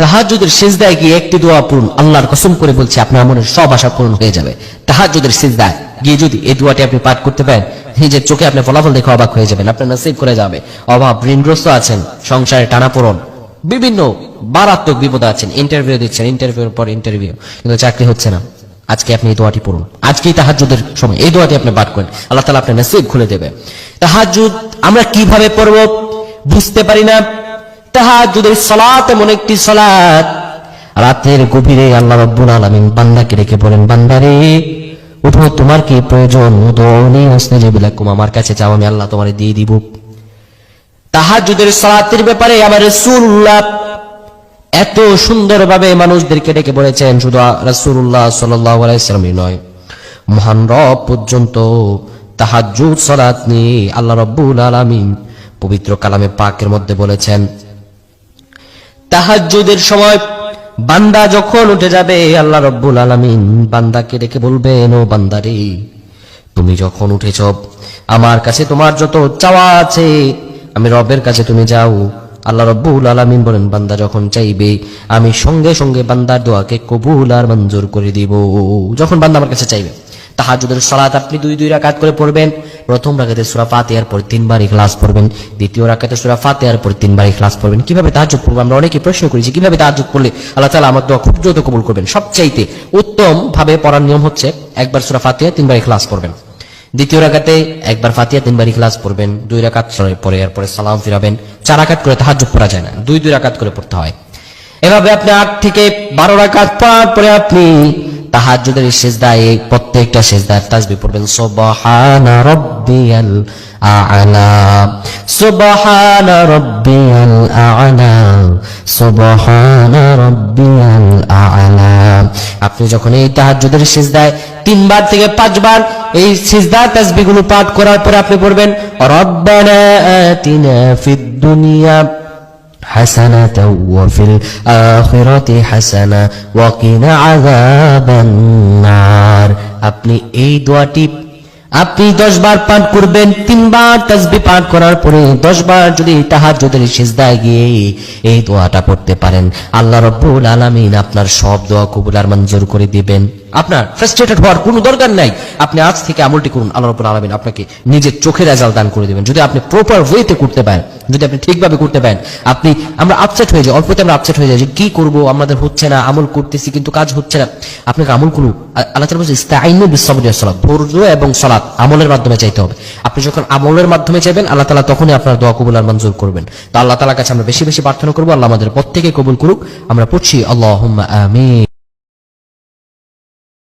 তাহাজুদের সেজদায় গিয়ে একটি দোয়া পূরণ আল্লাহর কসম করে বলছি, আপনার মনের সব আশা পূরণ হয়ে যাবে। তাহাজুদের সেজদায় গিয়ে যদি এই দোয়াটি আপনি পাঠ করতে পারেন, নিজের চোখে আপনি ফলাফল দেখে অবাক হয়ে যাবেন, আপনার নসিব করে যাবে। অভাব, ঋণগ্রস্ত আছেন সংসারে টানাপোড়ন, বিভিন্ন মারাত্মক বিপদ আছেন ইন্টারভিউ দিচ্ছেন ইন্টারভিউর পর ইন্টারভিউ কিন্তু চাকরি হচ্ছে না। আজকে আপনি এই দোয়াটি পড়ুন। আজকেই তাহাজুদের সময় এই দোয়াটি আপনি পাঠ করেন। আল্লাহ তালা আপনার নসিব খুলে দেবে। তাহাজুদ আমরা কীভাবে পড়ব বুঝতে পারি না। তাহাজুদের সালাত, এমন একটি সালাত। রাতের গভীরে আল্লাহ রাব্বুল আলামিন বান্দাকে রেখে বলেন বান্দারে উঠো, তোমার কি প্রয়োজন? উদৌনি হোসনে যেবিলাকুম আমার কাছে চাও আমি আল্লাহ তোমারে দিয়ে দিব। তাহাজুদের সালাতের ব্যাপারে আমার রাসূলুল্লাহ এত সুন্দরভাবে মানুষদেরকে ডেকে বলেছেন, শুধু রাসূলুল্লাহ সাল্লাল্লাহু আলাইহি সাল্লামই নয়। মহান রব পর্যন্ত তাহাজ্জুদ, সালাত নিয়ে আল্লাহ রাব্বুল আলামিন পবিত্র কালামে পাকের মধ্যে বলেছেন তাহাজ্জুদের সময় বান্দা যখন উঠে যাবে, আল্লাহ রব্বুল আলামিন বান্দাকে ডেকে বলবেন, ও বান্দারে, তুমি যখন উঠেছ, আমার কাছে তোমার যত চাওয়া আছে, আমি রবের কাছে তুমি যাও। আল্লাহ রব্বুল আলামিন বলেন, বান্দা যখন চাইবে, আমি সঙ্গে সঙ্গে বান্দার দোয়াকে কবুল আর মঞ্জুর করে দিব। যখন বান্দা আমার কাছে চাইবে। তাহাজুদের সালাত আপনি দুই দুই রাকাত করে পড়বেন। প্রথম রাকাতে সূরা ফাতিহার পর তিনবার ইখলাস পড়বেন। দ্বিতীয় রাকাতে সূরা ফাতিহার পর তিনবার ইখলাস পড়বেন। কীভাবে তাহাজ্জুদ পড়ব? আমরা অনেকে প্রশ্ন করেছি কীভাবে তাহাজ্জুদ পড়লে আল্লাহ তাআলা আমার দোয়া খুব দ্রুত কবুল করবেন? সবচাইতে উত্তম ভাবে পড়ার নিয়ম হচ্ছে, একবার সূরা ফাতিহা, তিনবার ইখলাস পড়বেন। দ্বিতীয় রাখাতে একবার ফাতিহা, তিনবার ইখলাস পড়বেন। দুই রাকাত পরে এরপরে সালাম ফিরাবেন। চার রাকাত করে তাহাজ্জুদ পড়া যায় না। দুই দুই রাকাত করে পড়তে হয়। এভাবে আপনি আট থেকে বারো রাকাত পড়ার পরে আপনি তাহাজ্জুদের সেজদায় এই প্রত্যেকটা সেজদায় তাসবিহ পড়বেন। সুবহানা রাব্বিয়াল আ'লা, সুবহানা রাব্বিয়াল আ'লা, সুবহানা রাব্বিয়াল আ'লা। আপনি যখন এই তাহাজ্জুদের সেজদায় তিনবার থেকে পাঁচবার এই সিজদা তাসবিহগুলো পাঠ করার পরে আপনি পড়বেন, রব্বানা আতিনা ফিদ দুনিয়া حسنة وفي الآخرة حسنة وقنا عذاب النار আপনি এই দোয়াটি আপনি দশ বার পাঠ করবেন তিনবার তাসবি পাঠ করার পরে দশ বার যদি তাহাজ্জুদের সিজদায় গিয়ে এই দোয়াটা পড়তে পারেন আল্লাহ রব্বুল আলামিন আপনার সব দোয়া কবুল আর মঞ্জুর করে দিবেন আপনার ফ্রাস্ট্রেটেড হওয়ার কোনো দরকার নাই। আপনি আজ থেকে আমলটি করুন, আল্লাহ রব্বুল আলামিন আপনাকে নিজের চোখের রেজাল্ট দান করে দিবেন। যদি আপনি প্রপার ওয়েতে করতে পারেন, যদি আপনি ঠিকভাবে করতে পারেন, আপনি, আমরা আপসেট হয়ে যাই, অল্পতে আমরা আপসেট হয়ে যাই যে কি করব, আমাদের হচ্ছে না, আমল করতেছি কিন্তু কাজ হচ্ছে না। আপনাকে আমল করুন আল্লাহ তাআলা বলছে ইস্তাইনু ওয়াস ধৈর্য এবং সালাত আমলের মাধ্যমে চাইতে হবে। আপনি যখন আমলের মাধ্যমে চাইবেন, আল্লাহ তাআলা তখনই আপনার দোয়া কবুল আর মঞ্জুর করবেন। তো আল্লাহ তাআলার কাছে আমরা বেশি বেশি প্রার্থনা করব, আল্লাহ আমাদের প্রত্যেকে কবুল করুক। আমরা পড়ছি, আল্লাহুম্মা আমিন।